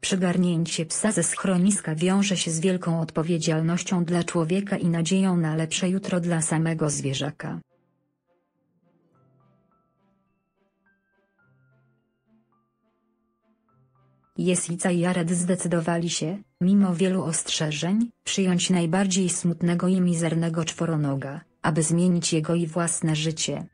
Przygarnięcie psa ze schroniska wiąże się z wielką odpowiedzialnością dla człowieka i nadzieją na lepsze jutro dla samego zwierzaka. Jesica i Jared zdecydowali się, mimo wielu ostrzeżeń, przyjąć najbardziej smutnego i mizernego czworonoga, aby zmienić jego i własne życie.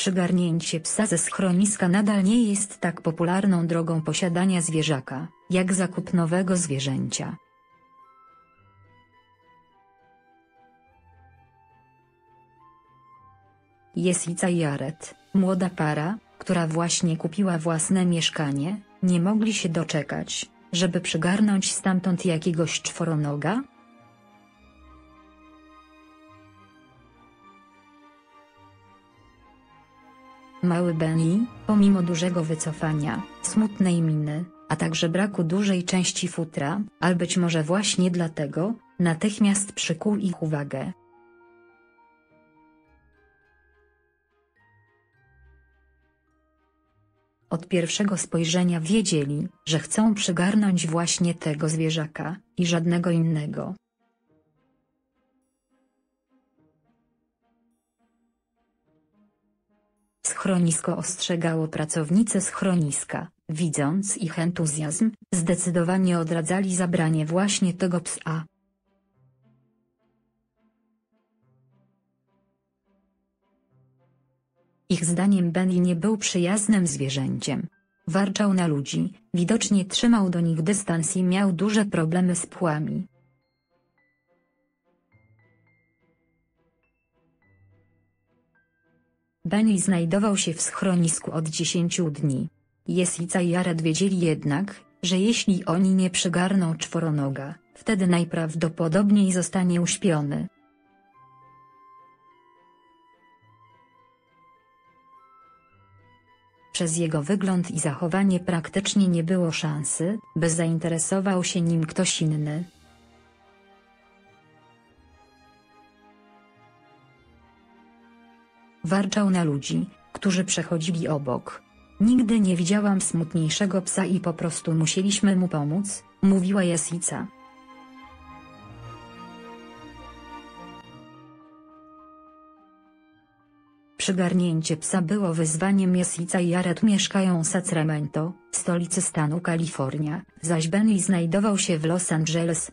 Przygarnięcie psa ze schroniska nadal nie jest tak popularną drogą posiadania zwierzaka, jak zakup nowego zwierzęcia. Jesica i Jared, młoda para, która właśnie kupiła własne mieszkanie, nie mogli się doczekać, żeby przygarnąć stamtąd jakiegoś czworonoga, Mały Benny, pomimo dużego wycofania, smutnej miny, a także braku dużej części futra, ale być może właśnie dlatego, natychmiast przykuł ich uwagę. Od pierwszego spojrzenia wiedzieli, że chcą przygarnąć właśnie tego zwierzaka, i żadnego innego. Schronisko ostrzegało pracownice schroniska, widząc ich entuzjazm, zdecydowanie odradzali zabranie właśnie tego psa. Ich zdaniem Benny nie był przyjaznym zwierzęciem. Warczał na ludzi, widocznie trzymał do nich dystans i miał duże problemy z płami. Benny znajdował się w schronisku od 10 dni. Jesica i Jared wiedzieli jednak, że jeśli oni nie przygarną czworonoga, wtedy najprawdopodobniej zostanie uśpiony. Przez jego wygląd i zachowanie praktycznie nie było szansy, by zainteresował się nim ktoś inny. Warczał na ludzi, którzy przechodzili obok. Nigdy nie widziałam smutniejszego psa i po prostu musieliśmy mu pomóc, mówiła Jasica. Przygarnięcie psa było wyzwaniem Jesica i Jared mieszkają w Sacramento, stolicy stanu Kalifornia, zaś Benny znajdował się w Los Angeles,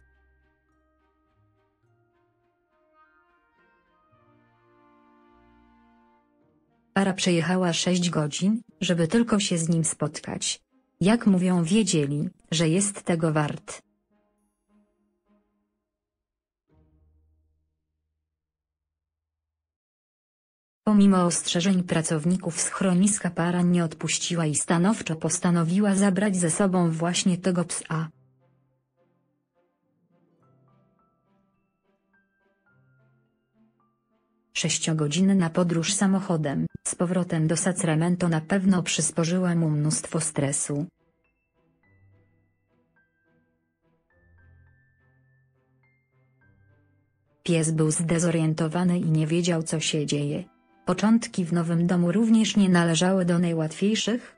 Para przejechała sześć godzin, żeby tylko się z nim spotkać. Jak mówią wiedzieli, że jest tego wart. Pomimo ostrzeżeń pracowników schroniska para nie odpuściła i stanowczo postanowiła zabrać ze sobą właśnie tego psa. Sześciogodzinna podróż samochodem, powrotem do Sacramento na pewno przysporzyła mu mnóstwo stresu. Pies był zdezorientowany i nie wiedział co się dzieje. Początki w nowym domu również nie należały do najłatwiejszych,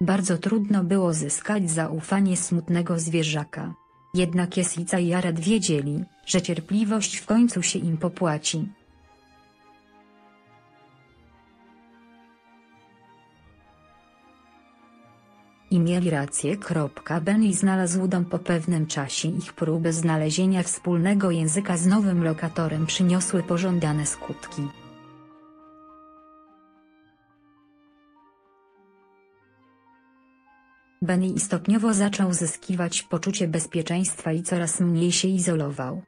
Bardzo trudno było zyskać zaufanie smutnego zwierzaka. Jednak Jesica i Jared wiedzieli, że cierpliwość w końcu się im popłaci. I mieli rację. Benny znalazł dom po pewnym czasie ich próby znalezienia wspólnego języka z nowym lokatorem przyniosły pożądane skutki. Benny stopniowo zaczął zyskiwać poczucie bezpieczeństwa i coraz mniej się izolował.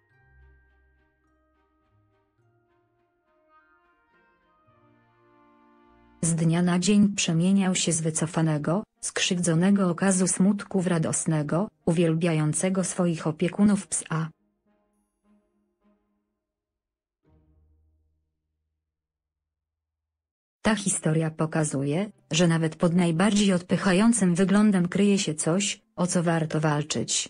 Z dnia na dzień przemieniał się z wycofanego, skrzywdzonego okazu smutku w radosnego, uwielbiającego swoich opiekunów psa. Ta historia pokazuje, że nawet pod najbardziej odpychającym wyglądem kryje się coś, o co warto walczyć.